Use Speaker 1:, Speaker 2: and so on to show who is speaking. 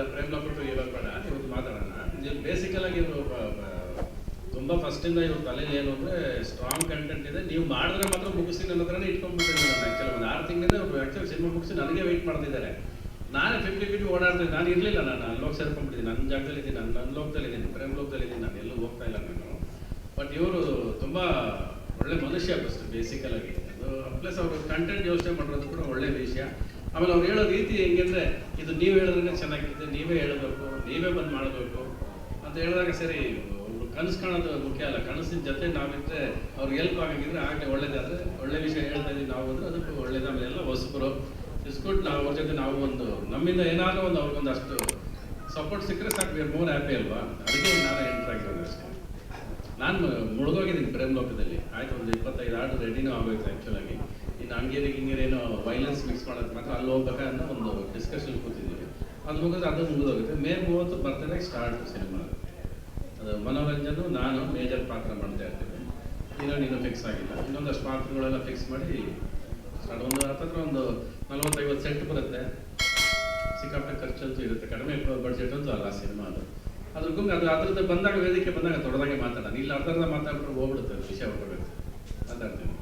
Speaker 1: ಪ್ರೇಮ್ ಲಪಟ್ಟು ಇವಾಗ ಬೇಡ ಇವತ್ತು ಮಾತಾಡೋಣ. ನೀವು ಬೇಸಿಕಲ್ ಆಗಿ ಇವರು ತುಂಬ ಫಸ್ಟಿಂದ ಇವ್ರ ತಲೆಯಲ್ಲಿ ಏನು ಅಂದ್ರೆ ಸ್ಟ್ರಾಂಗ್ ಕಂಟೆಂಟ್ ಇದೆ. ನೀವು ಮಾಡಿದ್ರೆ ಮಾತ್ರ ಮುಗಿಸಿ ನನ್ನ ಹತ್ರನೇ ಇಟ್ಕೊಂಡ್ಬಿಟ್ಟಿದ್ದೀನಿ ನಾನು ಆ್ಯಕ್ಚುಲಿ ಒಂದು ಆರು ತಿಂಗಳಿಂದ ಅವ್ರು ಆ್ಯಕ್ಚುಲಿ ಸಿನಿಮಾ ಮುಗಿಸಿ ನನಗೆ ವೆಯ್ಟ್ ಮಾಡ್ತಿದ್ದಾರೆ. ನಾನೇ ಫಿಫ್ಟಿ ಫಿಫ್ಟಿ ಓಡಾಡ್ತೀನಿ ನಾನು ಇರಲಿಲ್ಲ ನಾನು ಅಲ್ಲೋಗಿ ಸೇರ್ಕೊಂಡ್ಬಿಟ್ಟಿದ್ದೀನಿ. ನನ್ನ ಜಾಗದಲ್ಲಿ ಇದ್ದೀನಿ, ನಾನು ನನ್ನ ಲೋಕದಲ್ಲಿ ಇದ್ದೀನಿ, ಪ್ರೇಮ್ ಲೋಕದಲ್ಲಿ ಇದ್ದೀನಿ, ನಾನು ಎಲ್ಲೂ ಹೋಗ್ತಾ ಇಲ್ಲ ನಾನು. ಬಟ್ ಇವರು ತುಂಬ ಒಳ್ಳೆ ಮನುಷ್ಯ ಫಸ್ಟ್ ಬೇಸಿಕಲ್ ಆಗಿ. ಅದು ಪ್ಲಸ್ ಅವರು ಕಂಟೆಂಟ್ ಯೋಚನೆ ಮಾಡಿರೋದು ಕೂಡ ಒಳ್ಳೆ ವಿಷಯ. ಆಮೇಲೆ ಅವ್ರು ಹೇಳೋ ರೀತಿ ಹೆಂಗಂದ್ರೆ ಇದು ನೀವು ಹೇಳಿದ್ರೆ ಚೆನ್ನಾಗಿರುತ್ತೆ, ನೀವೇ ಹೇಳಬೇಕು, ನೀವೇ ಬಂದು ಮಾಡಬೇಕು ಅಂತ ಹೇಳಿದಾಗ ಸರಿ, ಒಬ್ರು ಕನಸು ಕಾಣೋದು ಮುಖ್ಯ ಅಲ್ಲ. ಕನಸಿನ ಜೊತೆ ನಾವಿದ್ರೆ ಅವ್ರಿಗೆ ಹೆಲ್ಪ್ ಆಗಿದ್ರೆ ಆಗಲೇ ಒಳ್ಳೇದಾದ್ರೆ ಒಳ್ಳೆ ವಿಷಯ ಹೇಳ್ತಾ ಇದ್ದೀವಿ ನಾವು ಅಂದ್ರೆ ಅದಕ್ಕೆ ಒಳ್ಳೇದು ಎಲ್ಲ ಹೊಸಬರು. ಇಸ್ಕೊಟ್ಟು ನಾವು ಅವ್ರ ಜೊತೆ ನಾವು ಒಂದು, ನಮ್ಮಿಂದ ಏನಾದರೂ ಒಂದು ಅವ್ರಿಗೊಂದು ಅಷ್ಟು ಸಪೋರ್ಟ್ ಸಿಕ್ಕರೆ ಸಾಕು. ವಿ ಮೋರ್ ಹ್ಯಾಪಿ ಅಲ್ವಾ? ಅದಕ್ಕೆ ನಾನು ಎಂಟ್ರ್ ಆಗಿರೋದು ಅಷ್ಟೇ. ನಾನು ಮುಳುಗೋಗಿದ್ದೀನಿ ಪ್ರೇಮ್ ಲೋಕದಲ್ಲಿ ಆಯ್ತು, ಒಂದು ಇಪ್ಪತ್ತೈದು ಆರ್ಡ್ರ್ ರೆಡಿನೂ ಆಗೋಯ್ತು ಆ್ಯಕ್ಚುಲಾಗಿ ಇನ್ನು ಹಂಗೇರಿ ಏನು ವೈಲೆನ್ಸ್ ಮಿಕ್ಸ್ ಮಾಡೋದು ಮಾತ್ರ ಅಲ್ಲಿ ಹೋಗ್ಬೇಕನ್ನೋ ಒಂದು ಡಿಸ್ಕಷನ್ ಕೂತಿದ್ದೀವಿ. ಅದು ಮುಗಿದ್ರೆ ಅದು ಮುಗಿದೋಗುತ್ತೆ. ಮೇ ಮೂವತ್ತು ಬರ್ತಾನೆ ಸ್ಟಾರ್ಟ್ ಸಿನಿಮಾ ಅದು ಮನೋರಂಜನು, ನಾನು ಮೇಜರ್ ಪಾತ್ರ ಮಾಡ್ತಾ ಇರ್ತೀನಿ. ಇನ್ನೊಂದು ಇನ್ನೂ ಫಿಕ್ಸ್ ಆಗಿಲ್ಲ. ಇನ್ನೊಂದಷ್ಟು ಪಾತ್ರಗಳೆಲ್ಲ ಫಿಕ್ಸ್ ಮಾಡಿ ಸ್ಟಾರ್ಟ್ ಒಂದು ಹತ್ತತ್ರ ಒಂದು ನಲ್ವತ್ತೈವತ್ತು ಸೆಟ್ ಬರುತ್ತೆ. ಸಿಕ್ಕಾಪಟ್ಟೆ ಖರ್ಚಂತೂ ಇರುತ್ತೆ. ಕಡಿಮೆ ಬಡ್ಜೆಟ್ ಅಂತೂ ಅಲ್ಲ ಸಿನಿಮಾ ಅದು. ಅದ್ರಿಗೂ ಅದು ಅದ್ರದ್ದು ಬಂದಾಗ ವೇದಿಕೆ ಬಂದಾಗ ದೊಡ್ಡದಾಗೆ ಮಾತಾಡೋಣ. ಇಲ್ಲಿ ಅರ್ಧರ್ಧ ಮಾತಾಡ್ಬಿಟ್ರೆ ಹೋಗ್ಬಿಡುತ್ತೆ ವಿಷಯ ಹೊರಬೇಕು ಮಾತಾಡ್ತೀನಿ.